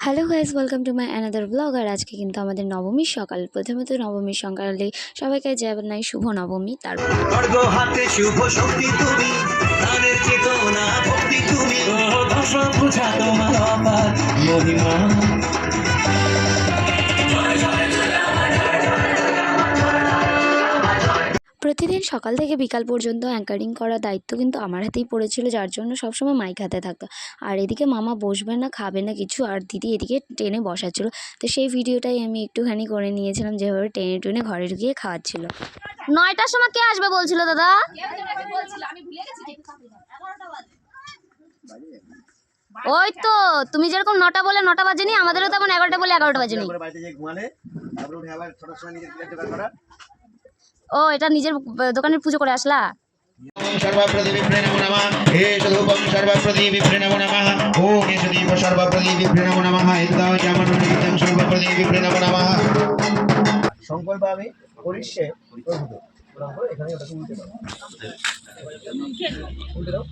Hello guys welcome to my another vlog আর আজকে কিন্তু আমাদের নবমীর সকাল। প্রথমে তো নবমীর সকালে সবাইকে নাই শুভ নবমী তারপর খড়গ হাতে শুভ শক্তি তুমি প্রতিদিন সকাল থেকে বিকাল পর্যন্ত অ্যাঙ্কারিং করার দায়িত্ব কিন্তু আমার হাতেই পড়েছিল যার জন্য সবসময় মাইক হাতে থাকতো। আর এদিকে মামা বসবে না খাবে না কিছু আর দিদি এদিকে টেনে বসাচ্ছিল। তো সেই ভিডিওটাই আমি একটুখানি করে নিয়েছিলাম যেভাবে টেনে টেনে ঘরে ঢুকিয়ে খাওয়াচ্ছিল। নয়টার সময় কে আসবে বলছিল দাদা? ওই তো তুমি যেরকম নটা বলে নটা বাজেনি আমাদেরও তেমন এগারোটা বলে এগারোটা বাজেনি। ও এটা নিজের দোকানের পুজো করে আসলা? সর্বপ্রদীপে নমো নমঃ হে সদুপম সর্বপ্রদীপে নমো নমঃ ওম এষ দীপ সর্বপ্রদীপে নমো নমঃ ইন্দাও জামানুনিত্যং সর্বপ্রদীপে নমঃ সংকল্প আমি করিষ্যে প্রভু এখানে ওটাকে উল্টে দাও উল্টে দাও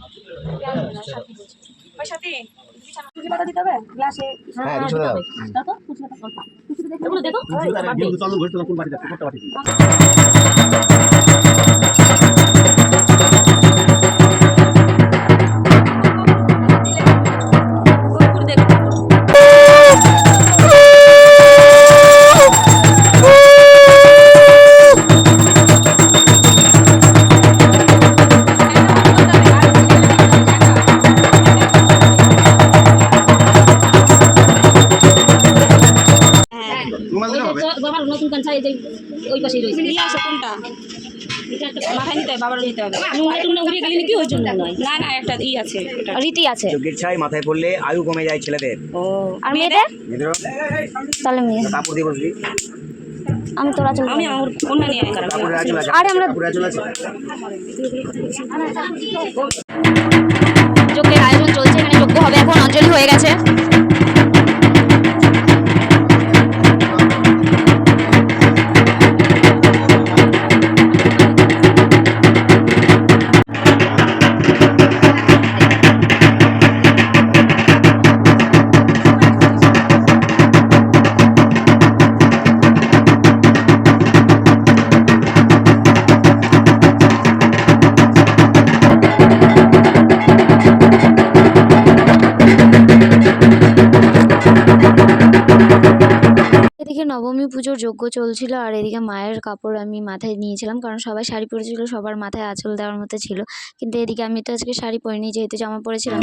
হ্যাঁ দুশো দাও চলো ঘুরতে কোন বাড়ি মাথায় নিতে হবে বাবার নিতে হবে। নোংরা টুংরা উড়ে গেলে নাকি ওই জন্য নয়? না না একটা ই আছে। এটা রীতি আছে। যোগের ছাই মাথায় পড়লে আয়ু কমে যায় ছেলেদের। ও। আর মেয়েদের? মেয়েদেরও? তাহলে মেয়ে। কাপড় দিয়ে বসবি? আমি তোরা চল আমি আমার নিয়ে আয় কাপড়ের আঁচল আছে। আরে আমরা- কাপড়ের আঁচল আছে। যজ্ঞের আয়োজন চলছে এখানে যজ্ঞ হবে। এখন অঞ্জলি হয়ে গেছে। নবমী পুজোর যজ্ঞ চলছিল আর এদিকে মায়ের কাপড় আমি মাথায় নিয়েছিলাম, কারণ সবাই শাড়ি পরেছিল, সবার মাথায় আঁচল দেওয়ার মতো ছিল। কিন্তু এদিকে আমি তো আজকে শাড়ি পরিনি, যেহেতু জামা পরেছিলাম।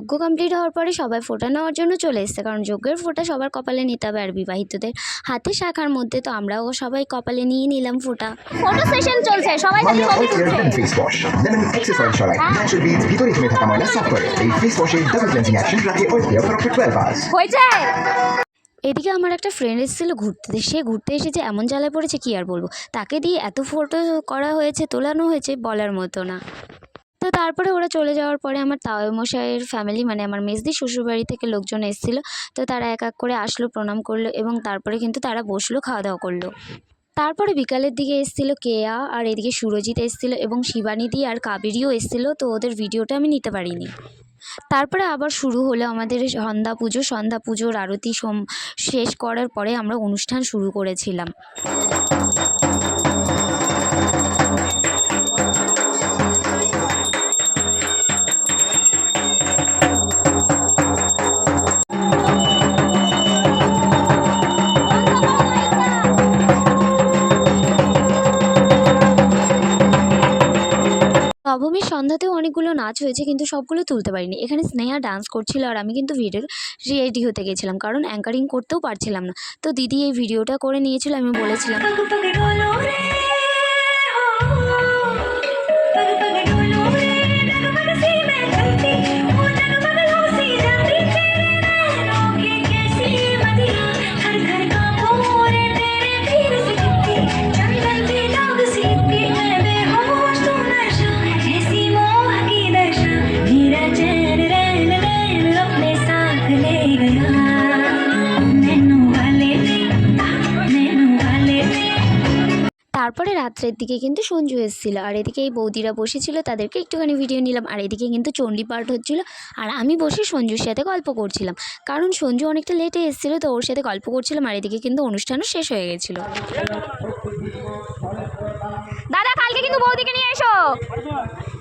যজ্ঞ কমপ্লিট হওয়ার পরে সবাই ফোটা নেওয়ার জন্য চলে এসছে। কারণ যজ্ঞের ফোটা সবার কপালে নিতে হবে আর বিবাহিতদের। হাতে শাখার মধ্যে তো আমরাও সবাই কপালে নিয়ে নিলাম ফোটা ফটো সেশন চলছে সবাই খালি মামিয়া ছবি অয়েল তুলছে। ফেস ওয়াশ লেমন এক্সেসরি ছড়ায় ন্যাচারাল বিটস ভিতরে জমে থাকা ময়লা সাফ করে। এই ফেস ওয়াশে ডাবল ক্লিনজিং অ্যাকশন রাখে oil for up to 12 hours হয়েছে। এদিকে আমার একটা ফ্রেন্ড এসেছিল ঘুরতে। সে ঘুরতে এসেছে এমন জ্বালায় পড়েছে কি আর বলব? তাকে দিয়ে এত ফটো করা হয়েছে তোলানো হয়েছে বলার মতো না। তো তারপরে ওরা চলে যাওয়ার পরে আমার তাওমশাইয়ের ফ্যামিলি মানে আমার মেজদি শ্বশুরবাড়ি থেকে লোকজন এসেছিল। তো তারা এক এক করে আসলো, প্রণাম করল এবং তারপরে কিন্তু তারা বসল খাওয়া দাওয়া করল। তারপরে বিকালের দিকে এসেছিল কেয়া আর এদিকে সুরজিৎ এসেছিল এবং শিবানিদি আর কাবেরিও এসেছিল, তো ওদের ভিডিওটা আমি নিতে পারিনি। তারপরে আবার শুরু হলো আমাদের সন্ধ্যা পুজো। সন্ধ্যা পুজোর আরতি সোম, শেষ করার পরে আমরা অনুষ্ঠান শুরু করেছিলাম। সন্ধ্যাতেও অনেকগুলো নাচ হয়েছে, কিন্তু সবগুলো তুলতে পারিনি। এখানে স্নেহা ডান্স করছিল আর আমি কিন্তু ভিডিও রেডি হতে গেছিলাম, কারণ অ্যাঙ্কারিং করতেও পারছিলাম না। তো দিদি এই ভিডিওটা করে নিয়েছিল, আমি বলেছিলাম তারপরে রাত্রের দিকে কিন্তু সঞ্জু এসেছিল। আর এদিকে এই বৌদিরা বসেছিল, তাদেরকে একটুখানি ভিডিও নিলাম। আর এদিকে কিন্তু চণ্ডী পাঠ হচ্ছিল। আর আমি বসে সঞ্জুর সাথে গল্প করছিলাম। কারণ সঞ্জু অনেকটা লেটে এসেছিল, তো ওর সাথে গল্প করছিলাম। আর এদিকে কিন্তু অনুষ্ঠানও শেষ হয়ে গেছিল। দাদা, কালকে কিন্তু বৌদিকে নিয়ে এসো।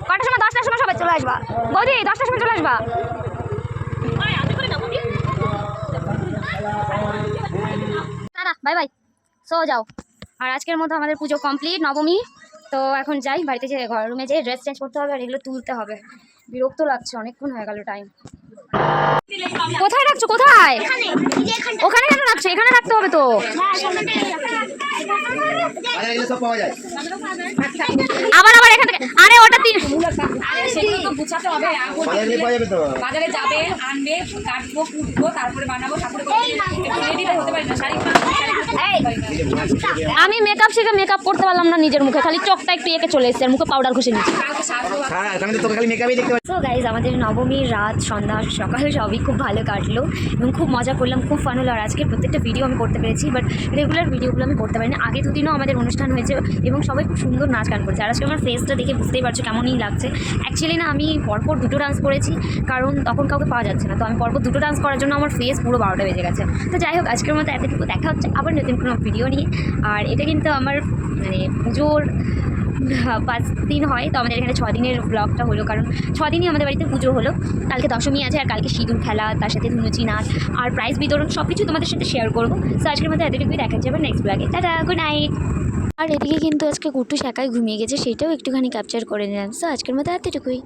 কটার সময়? দশটার সময় সবাই চলে আসবা। বৌদি, দশটার সময় চলে আসবা। দাদা, বাই বাই। সো যাও। আর আজকের মতো আমাদের পুজো কমপ্লিট নবমী। তো এখন যাই বাড়িতে যে ঘর রুমে যেয়ে ড্রেস চেঞ্জ করতে হবে আর এগুলো তুলতে হবে। বিরক্ত লাগছে অনেকক্ষণ হয়ে গেল টাইম কোথায় রাখছো? কোথায়? ওখানে কেন রাখছো? এখানে রাখতে হবে তো। বাজারে গেলে সব পাওয়া যায় আবার আবার এখান থেকে আরে ওটা তিন সেগুলো হবে বাজারে যাবে তো। বাজারে যাবে আনবে কাটবো কুটবো তারপরে বানাবো ঠাকুর হতে পারি না। শাড়ি এই, আমি মেকআপ শিখে মেকআপ করতে পারলাম না নিজের মুখে খালি চোখটা একটু এঁকে চলে এসেছে আর মুখে পাউডার ঘষে নিচ্ছি হ্যাঁ সো গাইজ আমাদের নবমীর রাত সন্ধ্যা সকাল সবই খুব ভালো কাটলো এবং খুব মজা করলাম খুব ফান হলো। আর আজকে প্রত্যেকটা ভিডিও আমি করতে পেরেছি বাট রেগুলার ভিডিওগুলো আমি করতে পারিনি। আগে দুদিনও আমাদের অনুষ্ঠান হয়েছে এবং সবাই খুব সুন্দর নাচ গান করছে। আর আজকে আমার ফেসটা দেখে বুঝতেই পারছ কেমনই লাগছে। অ্যাকচুয়ালি না আমি পরপর দুটো ডান্স করেছি কারণ তখন কাউকে পাওয়া যাচ্ছে না। তো আমি পরপর দুটো ডান্স করার জন্য আমার ফেস পুরো বারোটা বেজে গেছে। তো যাই হোক আজকের মতো এতটুকু। দেখা হচ্ছে আবার নতুন কোনো ভিডিও নিয়ে আর এটা কিন্তু আমার মানে পুজোর পাঁচ দিন হয়। তো আমাদের এখানে দিনের ব্লগটা হলো। কারণ দিনই আমাদের বাড়িতে পুজো হলো। কালকে দশমী আছে আর কালকে সিঁদুর খেলা, তার সাথে ধুনুচি নাচ আর প্রাইজ বিতরণ সব কিছু তোমাদের সাথে শেয়ার করব। তো আজকের মধ্যে এতটুকুই। দেখা যাবে নেক্সট ব্লগে টাটা গুড নাইট আর এদিকে কিন্তু আজকে কুট্টু শাখায় ঘুমিয়ে গেছে, সেটাও একটুখানি ক্যাপচার করে নিলাম। সো আজকের মতো এতটুকুই।